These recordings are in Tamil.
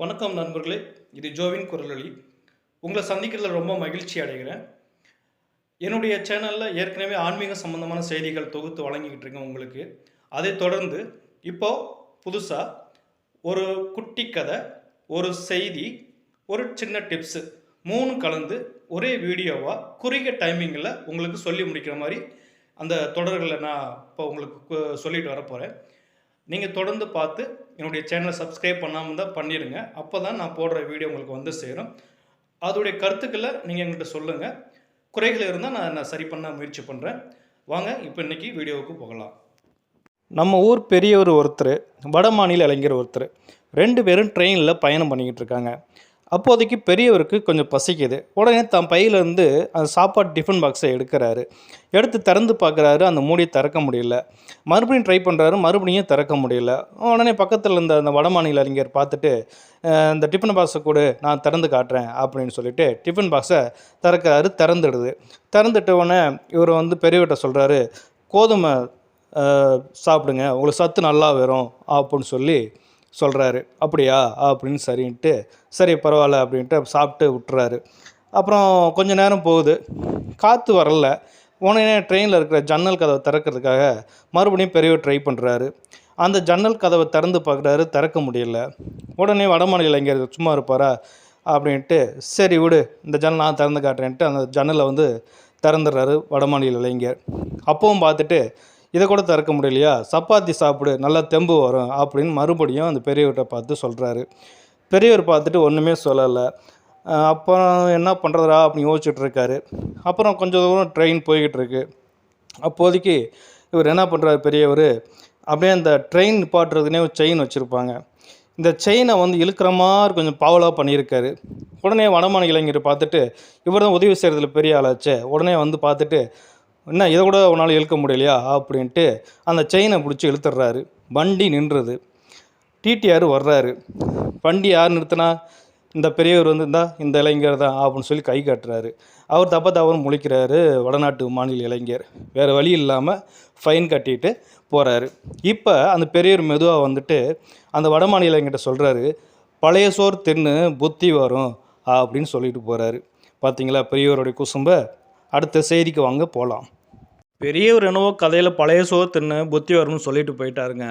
வணக்கம் நண்பர்களே இது ஜோவின் குரலொலி. உங்களை சந்திக்கிறதுல ரொம்ப மகிழ்ச்சி அடைகிறேன். என்னுடைய சேனலில் ஏற்கனவே ஆன்மீக சம்பந்தமான செய்திகள் தொகுத்து வழங்கிக்கிட்டு இருக்கேன் உங்களுக்கு. அதை தொடர்ந்து இப்போ புதுசாக ஒரு குட்டி கதை ஒரு செய்தி ஒரு சின்ன டிப்ஸு மூணு கலந்து ஒரே வீடியோவாக குறுகிய டைமிங்கில் உங்களுக்கு சொல்லி முடிக்கிற மாதிரி அந்த தொடர்களை நான் இப்போ உங்களுக்கு சொல்லிட்டு வரப்போகிறேன் நீங்கள் தொடர்ந்து பார்த்து என்னுடைய சேனலை சப்ஸ்கிரைப் பண்ணாமல் தான் பண்ணிடுங்க. அப்போ தான் நான் போடுற வீடியோ உங்களுக்கு வந்து சேரும். அதோடைய கருத்துக்களை நீங்கள் எங்கள்கிட்ட சொல்லுங்கள் குறைகள் இருந்தால் நான் நான் சரி பண்ண முயற்சி பண்ணுறேன் வாங்க இப்போ இன்னைக்கு வீடியோவுக்கு போகலாம். நம்ம ஊர் பெரியவர் ஒருத்தர் வட மாநில இளைஞர் ஒருத்தர். ரெண்டு பேரும் ட்ரெயினில் பயணம் பண்ணிக்கிட்டு இருக்காங்க. அப்போதைக்கு பெரியவருக்கு கொஞ்சம் பசிக்குது. உடனே தன் பையிலேருந்து அந்த சாப்பாடு டிஃபன் பாக்ஸை எடுக்கிறாரு. எடுத்து திறந்து பார்க்குறாரு. அந்த மூடியை திறக்க முடியல. மறுபடியும் ட்ரை பண்ணுறாரு மறுபடியும் திறக்க முடியல. உடனே பக்கத்தில் இருந்த அந்த வடமாநில அறிஞர் பார்த்துட்டு இந்த டிஃபன் பாக்ஸை கூட. நான் திறந்து காட்டுறேன் அப்படின்னு சொல்லிட்டு டிஃபன் பாக்ஸை திறக்கிறாரு. திறந்துடுது. திறந்துட்ட உடனே இவர் வந்து பெரியவர்கிட்ட சொல்கிறாரு கோதுமை சாப்பிடுங்க. உங்களுக்கு சத்து நல்லா வரும் அப்படின்னு சொல்லி சொல்கிறாரு அப்படியா? அப்படின்னு சரின்ட்டு சரி பரவாயில்ல அப்படின்ட்டு சாப்பிட்டு விட்டுறாரு. அப்புறம் கொஞ்ச நேரம் போகுது. காற்று வரல. உடனே ட்ரெயினில் இருக்கிற ஜன்னல் கதவை திறக்கிறதுக்காக மறுபடியும் பெரியவர் ட்ரை பண்ணுறாரு அந்த ஜன்னல் கதவை திறந்து பார்க்குறாரு திறக்க முடியல. உடனே வடமாநில இங்கே சும்மா இருப்பாரா? அப்படின்ட்டு சரி விடு இந்த ஜன்னல் நான் திறந்து காட்டுறேன்ட்டு அந்த ஜன்னலை வந்து திறந்துடுறாரு வடமாநில இளைஞர். அப்பவும் பார்த்துட்டு இதை கூட திறக்க முடியலையா? சப்பாத்தி சாப்பிடு நல்லா தெம்பு வரும் அப்படின்னு மறுபடியும் அந்த பெரியவர்கிட்ட பார்த்து சொல்கிறாரு பெரியவர் பார்த்துட்டு ஒன்றுமே சொல்லலை. அப்புறம் என்ன பண்ணுறதா அப்படின்னு யோசிச்சுட்டு இருக்காரு. அப்புறம் கொஞ்சம் தூரம் ட்ரெயின் போய்கிட்டு இருக்கு. அப்போதைக்கு இவர் என்ன பண்ணுறாரு பெரியவர்? அப்படியே அந்த ட்ரெயின் நிப்பாட்டுறதுனே ஒரு செயின் வச்சுருப்பாங்க. இந்த செயினை வந்து இழுக்கிற மாதிரி கொஞ்சம் பாவலாக பண்ணியிருக்காரு. உடனே வடமான இளைஞர் பார்த்துட்டு இவர் தான் உதவி செய்கிறதுல பெரிய ஆளாச்சே. உடனே வந்து பார்த்துட்டு என்ன இதை கூட உன்னால் இழுக்க முடியலையா? அப்படின்ட்டு அந்த செயினை பிடிச்சி இழுத்துடுறாரு. வண்டி நின்றுது. டிடிஆர் வர்றாரு. வண்டி யார் நிறுத்தினா? இந்த பெரியவர் வந்து இந்தா இந்த இளைஞர் தான் அப்படின்னு சொல்லி கை காட்டுறாரு. அவர் தப்ப தவறு முழிக்கிறாரு வடநாட்டு மாநில இளைஞர். வேறு வழி இல்லாமல் ஃபைன் கட்டிட்டு போகிறாரு இப்போ அந்த பெரியவர் மெதுவாக வந்துட்டு அந்த வடமாநில இளைஞர்கிட்ட சொல்கிறாரு பழைய சோர் தின்னு புத்தி வரும் அப்படின்னு சொல்லிட்டு போகிறாரு பார்த்தீங்களா பெரியவருடைய குசும்பை. அடுத்த செய்திக்கு வாங்க போகலாம் பெரியவர் என்னவோ கதையில் பழைய சோறு தின்னு புத்தி வரும்னு சொல்லிட்டு போயிட்டாருங்க.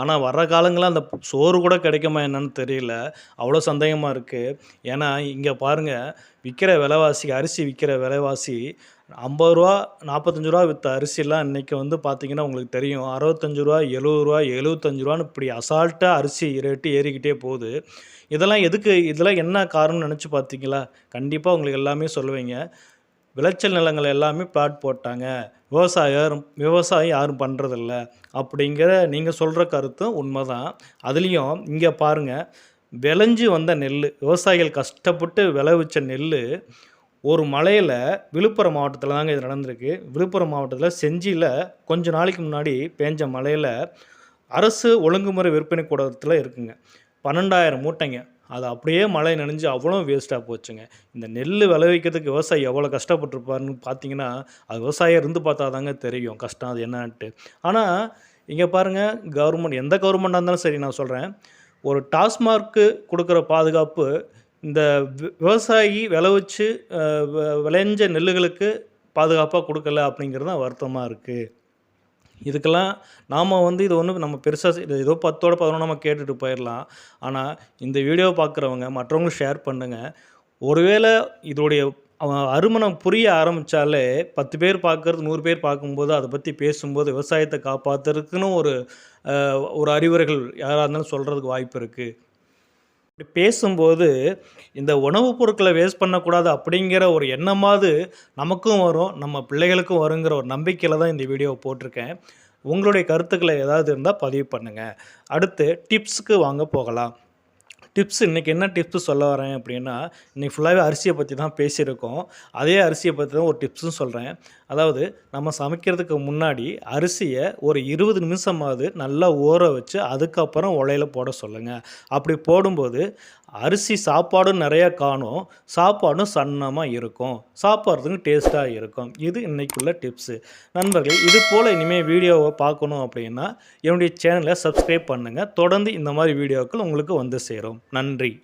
ஆனால் வர்ற காலங்களில் அந்த சோறு கூட கிடைக்குமா என்னன்னு தெரியல. அவ்வளோ சந்தேகமாக இருக்குது ஏன்னா இங்கே பாருங்கள் விற்கிற விலைவாசி அரிசி விற்கிற விலைவாசி ஐம்பது ரூபா நாற்பத்தஞ்சு ரூபா விற்ற அரிசிலாம் இன்றைக்கி வந்து பார்த்திங்கன்னா உங்களுக்கு தெரியும். அறுபத்தஞ்சு ரூபா எழுபது ரூபா எழுபத்தஞ்சு ரூபான்னு இப்படி அசால்ட்டாக அரிசி ரேட்டு ஏறிக்கிட்டே போகுது. இதெல்லாம் எதுக்கு இதெல்லாம் என்ன காரணம்னு நினச்சி பார்த்தீங்களா கண்டிப்பாக உங்களுக்கு எல்லாமே சொல்லுவீங்க. விளைச்சல் நிலங்கள் எல்லாமே பிளாட் போட்டாங்க. விவசாயம் விவசாயம் யாரும் பண்ணுறதில்ல அப்படிங்கிற நீங்கள் சொல்கிற கருத்தும் உண்மை தான் அதுலேயும் இங்கே பாருங்கள் விளைஞ்சு வந்த நெல் விவசாயிகள் கஷ்டப்பட்டு விளைவிச்ச நெல் ஒரு மலையில் விழுப்புரம் மாவட்டத்தில் தாங்க இது நடந்திருக்கு. விழுப்புரம் மாவட்டத்தில் செஞ்சியில் கொஞ்ச நாளைக்கு முன்னாடி பேஞ்ச மலையில் அரசு ஒழுங்குமுறை விற்பனை கூடத்தில் இருக்குங்க. பன்னெண்டாயிரம் மூட்டைங்க. அது அப்படியே மழை நனைஞ்சு அவ்வளோ வேஸ்ட்டாக போச்சுங்க. இந்த நெல் விளைவிக்கிறதுக்கு விவசாயி எவ்வளோ கஷ்டப்பட்டிருப்பாருன்னு பார்த்தீங்கன்னா அது விவசாயம் இருந்து பார்த்தா தாங்க தெரியும் கஷ்டம் அது என்னான்ட்டு. ஆனால் இங்கே பாருங்கள் கவர்மெண்ட் எந்த கவர்மெண்ட்டாக இருந்தாலும் சரி நான் சொல்கிறேன் ஒரு டாஸ்மார்க்கு கொடுக்குற பாதுகாப்பு இந்த வி- விவசாயி விளைவிச்சு வ- விளைஞ்ச நெல்லுகளுக்கு பாதுகாப்பாக கொடுக்கல அப்படிங்கிறது தான் வருத்தமாக இருக்குது இதுக்கெல்லாம் நாம் வந்து இது ஒன்றும் நம்ம பெருசாக இது ஏதோ பத்தோட பதினொன்று நம்ம கேட்டுட்டு போயிடலாம் ஆனால் இந்த வீடியோ பார்க்குறவங்க மற்றவங்களும் ஷேர் பண்ணுங்கள் ஒருவேளை இதோடைய அவன் அருமணம் புரிய ஆரம்பித்தாலே பத்து பேர் பார்க்குறது நூறு பேர் பார்க்கும்போது அதை பற்றி பேசும்போது விவசாயத்தை காப்பாற்றுறதுக்குன்னு ஒரு ஒரு அறிவுரைகள் யாராக இருந்தாலும் சொல்கிறதுக்கு வாய்ப்பு இருக்குது இப்படி பேசும்போது இந்த உணவுப் பொருட்களை வேஸ்ட் பண்ணக்கூடாது அப்படிங்கிற ஒரு எண்ணமாவது நமக்கும் வரும் நம்ம பிள்ளைகளுக்கும் வருங்கிற ஒரு நம்பிக்கையில் தான் இந்த வீடியோவை போட்டிருக்கேன். உங்களுடைய கருத்துக்களை ஏதாவது இருந்தால் பதிவு பண்ணுங்கள் அடுத்து டிப்ஸுக்கு வாங்க போகலாம். டிப்ஸ் இன்றைக்கி என்ன டிப்ஸ் சொல்ல வரேன் அப்படின்னா இன்றைக்கி ஃபுல்லாகவே அரிசியை பற்றி தான் பேசியிருக்கோம். அதே அரிசியை பற்றி தான் ஒரு டிப்ஸும் சொல்கிறேன் அதாவது நம்ம சமைக்கிறதுக்கு முன்னாடி அரிசியை ஒரு இருபது நிமிஷமாவது நல்லா ஊற வச்சு அதுக்கப்புறம் உலையில் போட சொல்லுங்கள் அப்படி போடும்போது அரிசி சாப்பாடும் நிறையா காணும். சாப்பாடும் சன்னமாக இருக்கும். சாப்பாடுறதுக்கு டேஸ்ட்டாக இருக்கும். இது இன்றைக்குள்ள டிப்ஸு நண்பர்கள் இது போல் இனிமேல் வீடியோவை பார்க்கணும் அப்படின்னா என்னுடைய சேனலை சப்ஸ்கிரைப் பண்ணுங்கள் தொடர்ந்து இந்த மாதிரி வீடியோக்கள் உங்களுக்கு வந்து சேரும். நன்றி.